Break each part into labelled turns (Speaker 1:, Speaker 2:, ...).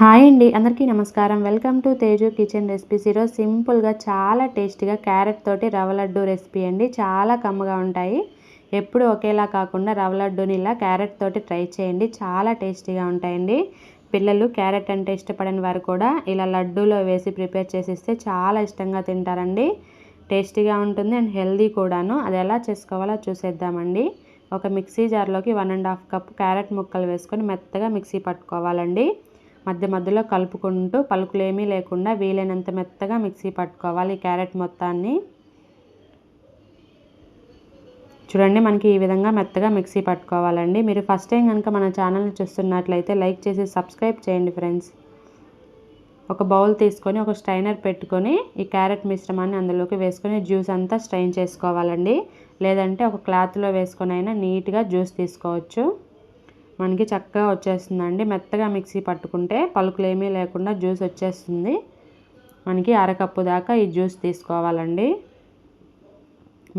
Speaker 1: Hi అండి అందరికీ నమస్కారం. Welcome to Teju kitchen recipes. ఈరోజు సింపుల్గా చాలా టేస్టీగా క్యారెట్ తోటి రవ్వ లడ్డు రెసిపీ అండి. చాలా కమ్మగా ఉంటాయి. ఎప్పుడు ఒకేలా కాకుండా రవ్వ లడ్డూని ఇలా క్యారెట్ తోటి ట్రై చేయండి. చాలా టేస్టీగా ఉంటాయండి. పిల్లలు క్యారెట్ అంటే ఇష్టపడని వారు కూడా ఇలా లడ్డూలో వేసి ప్రిపేర్ చేసిస్తే చాలా ఇష్టంగా తింటారండి. టేస్టీగా ఉంటుంది అండ్ హెల్దీ కూడాను. అది ఎలా చేసుకోవాలో చూసేద్దామండి. ఒక మిక్సీ జార్లోకి one and half cup carrot ముక్కలు వేసుకొని మెత్తగా మిక్సీ పట్టుకోవాలండి. మధ్య మధ్యలో కలుపుకుంటూ పలుకులు ఏమీ లేకుండా వీలైనంత మెత్తగా మిక్సీ పట్టుకోవాలి ఈ క్యారెట్ మొత్తాన్ని. చూడండి మనకి ఈ విధంగా మెత్తగా మిక్సీ పట్టుకోవాలండి. మీరు ఫస్ట్ టైం కనుక మన ఛానల్ని చూస్తున్నట్లయితే లైక్ చేసి సబ్స్క్రైబ్ చేయండి ఫ్రెండ్స్. ఒక బౌల్ తీసుకొని ఒక స్ట్రైనర్ పెట్టుకొని ఈ క్యారెట్ మిశ్రమాన్ని అందులోకి వేసుకొని జ్యూస్ అంతా స్ట్రైన్ చేసుకోవాలండి. లేదంటే ఒక క్లాత్లో వేసుకొని అయినా నీట్గా జ్యూస్ తీసుకోవచ్చు. మనకి చక్కగా వచ్చేస్తుందండి. మెత్తగా మిక్సీ పట్టుకుంటే పలుకులు ఏమీ లేకుండా జ్యూస్ వచ్చేస్తుంది. మనకి అరకప్పు దాకా ఈ జ్యూస్ తీసుకోవాలండి.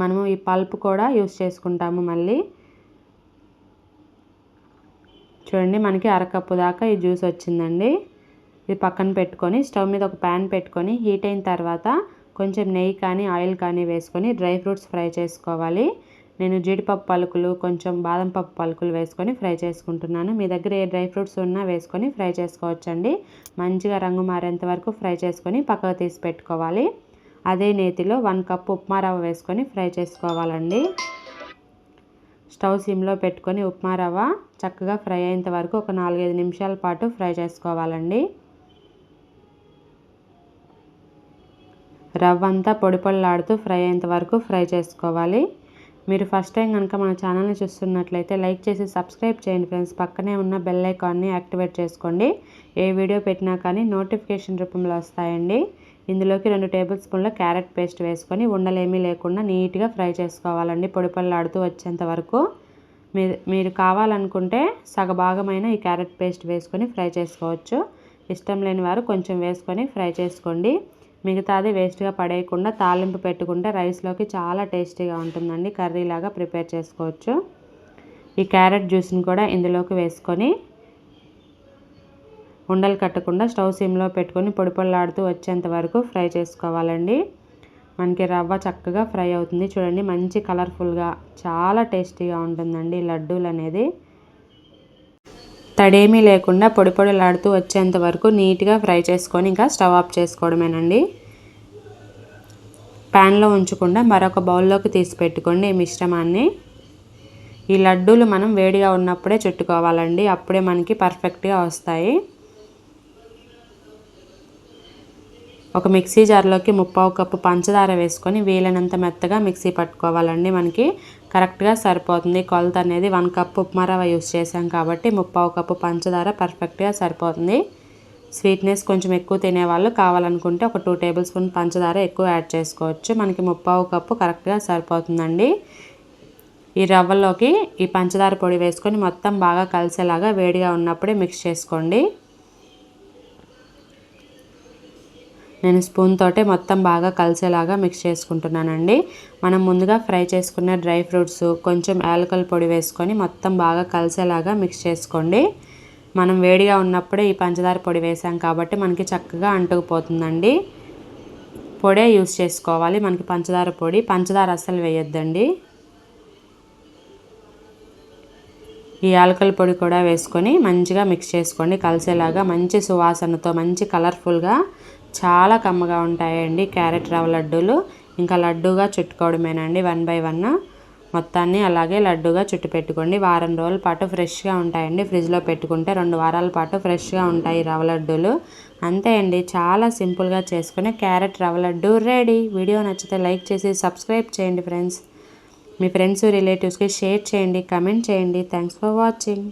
Speaker 1: మనము ఈ పల్ప్ కూడా యూస్ చేసుకుంటాము మళ్ళీ. చూడండి మనకి అరకప్పు దాకా ఈ జ్యూస్ వచ్చిందండి. ఇది పక్కన పెట్టుకొని స్టవ్ మీద ఒక ప్యాన్ పెట్టుకొని హీట్ అయిన తర్వాత కొంచెం నెయ్యి కానీ ఆయిల్ కానీ వేసుకొని డ్రై ఫ్రూట్స్ ఫ్రై చేసుకోవాలి. నేను జీడిపప్పు పలుకులు కొంచెం బాదం పప్పు పలుకులు వేసుకొని ఫ్రై చేసుకుంటున్నాను. మీ దగ్గర ఏ డ్రై ఫ్రూట్స్ ఉన్నా వేసుకొని ఫ్రై చేసుకోవచ్చండి. మంచిగా రంగు మారేంత వరకు ఫ్రై చేసుకొని పక్కకు తీసి పెట్టుకోవాలి. అదే నేతిలో వన్ కప్ ఉప్మా రవ్వ వేసుకొని ఫ్రై చేసుకోవాలండి. స్టవ్ సిమ్లో పెట్టుకొని ఉప్మా రవ్వ చక్కగా ఫ్రై అయ్యేంత వరకు ఒక నాలుగైదు నిమిషాల పాటు ఫ్రై చేసుకోవాలండి. రవ్వ అంతా పొడి పొడిలాడుతూ ఫ్రై అయ్యేంత వరకు ఫ్రై చేసుకోవాలి. మీరు ఫస్ట్ టైం కనుక మన ఛానల్ని చూస్తున్నట్లయితే లైక్ చేసి సబ్స్క్రైబ్ చేయండి ఫ్రెండ్స్ పక్కనే ఉన్న బెల్ ఐకాన్ని యాక్టివేట్ చేసుకోండి. ఏ వీడియో పెట్టినా కానీ నోటిఫికేషన్ రూపంలో వస్తాయండి. ఇందులోకి రెండు టేబుల్ స్పూన్ల క్యారెట్ పేస్ట్ వేసుకొని ఉండలేమీ లేకుండా నీట్గా ఫ్రై చేసుకోవాలండి. పొడి పళ్ళాడుతూ వచ్చేంత వరకు. మీరు మీరు కావాలనుకుంటే సగభాగమైన ఈ క్యారెట్ పేస్ట్ వేసుకొని ఫ్రై చేసుకోవచ్చు. ఇష్టం లేని వారు కొంచెం వేసుకొని ఫ్రై చేసుకోండి. మిగతాది వేస్ట్గా పడేయకుండా తాలింపు పెట్టుకుంటే రైస్లోకి చాలా టేస్టీగా ఉంటుందండి. కర్రీలాగా ప్రిపేర్ చేసుకోవచ్చు. ఈ క్యారెట్ జ్యూస్ని కూడా ఇందులోకి వేసుకొని ఉండలు కట్టకుండా స్టవ్ సిమ్లో పెట్టుకొని పొడి పొడిలాడుతూ వచ్చేంత వరకు ఫ్రై చేసుకోవాలండి. మనకి రవ్వ చక్కగా ఫ్రై అవుతుంది. చూడండి మంచి కలర్ఫుల్గా చాలా టేస్టీగా ఉంటుందండి లడ్డూలు అనేది తడేమీ లేకుండా పొడి పొడిలాడుతూ వచ్చేంత వరకు నీట్గా ఫ్రై చేసుకొని ఇంకా స్టవ్ ఆఫ్ చేసుకోవడమేనండి. ప్యాన్లో ఉంచకుండా మరొక బౌల్లోకి తీసి పెట్టుకోండి ఈ మిశ్రమాన్ని. ఈ లడ్డూలు మనం వేడిగా ఉన్నప్పుడే చుట్టుకోవాలండి అప్పుడే మనకి పర్ఫెక్ట్గా వస్తాయి. ఒక మిక్సీ జార్లోకి ముప్పావు కప్పు పంచదార వేసుకొని వీలైనంత మెత్తగా మిక్సీ పట్టుకోవాలండి మనకి. కరెక్ట్గా సరిపోతుంది. కొలత అనేది వన్ కప్ ఉప్మా రవ్వ యూస్ చేసాం కాబట్టి ముప్పావు కప్పు పంచదార పర్ఫెక్ట్గా సరిపోతుంది. స్వీట్నెస్ కొంచెం ఎక్కువ తినేవాళ్ళు కావాలనుకుంటే ఒక టూ టేబుల్ స్పూన్ పంచదార ఎక్కువ యాడ్ చేసుకోవచ్చు. మనకి ముప్పావు కప్పు కరెక్ట్గా సరిపోతుందండి. ఈ రవ్వలోకి ఈ పంచదార పొడి వేసుకొని మొత్తం బాగా కలిసేలాగా వేడిగా ఉన్నప్పుడే మిక్స్ చేసుకోండి. నేను స్పూన్ తోటే మొత్తం బాగా కలిసేలాగా మిక్స్ చేసుకుంటున్నానండి. మనం ముందుగా ఫ్రై చేసుకున్న డ్రై ఫ్రూట్స్ కొంచెం యాలకల పొడి వేసుకొని మొత్తం బాగా కలిసేలాగా మిక్స్ చేసుకోండి. మనం వేడిగా ఉన్నప్పుడే ఈ పంచదార పొడి వేసాం కాబట్టి మనకి చక్కగా అంటుకుపోతుందండి. పొడే యూస్ చేసుకోవాలి మనకి పంచదార పొడి. పంచదార అస్సలు వేయొద్దండి. ఈ యాలకల పొడి కూడా వేసుకొని మంచిగా మిక్స్ చేసుకోండి. కలిసేలాగా మంచి సువాసనతో మంచి కలర్ఫుల్గా చాలా కమ్మగా ఉంటాయండి క్యారెట్ రవ్వ లడ్డూలు. ఇంకా లడ్డూగా చుట్టుకోవడమేనండి వన్ బై వన్. మొత్తాన్ని అలాగే లడ్డూగా చుట్టు పెట్టుకోండి. వారం రోజుల పాటు ఫ్రెష్గా ఉంటాయండి. ఫ్రిడ్జ్లో పెట్టుకుంటే రెండు వారాల పాటు ఫ్రెష్గా ఉంటాయి రవ్వ లడ్డూలు. అంతే అండి చాలా సింపుల్గా చేసుకునే carrot rava laddu ready. Video నచ్చితే లైక్ చేసి సబ్స్క్రైబ్ చేయండి ఫ్రెండ్స్. మీ ఫ్రెండ్స్ రిలేటివ్స్కి షేర్ చేయండి కమెంట్ చేయండి. Thanks for watching.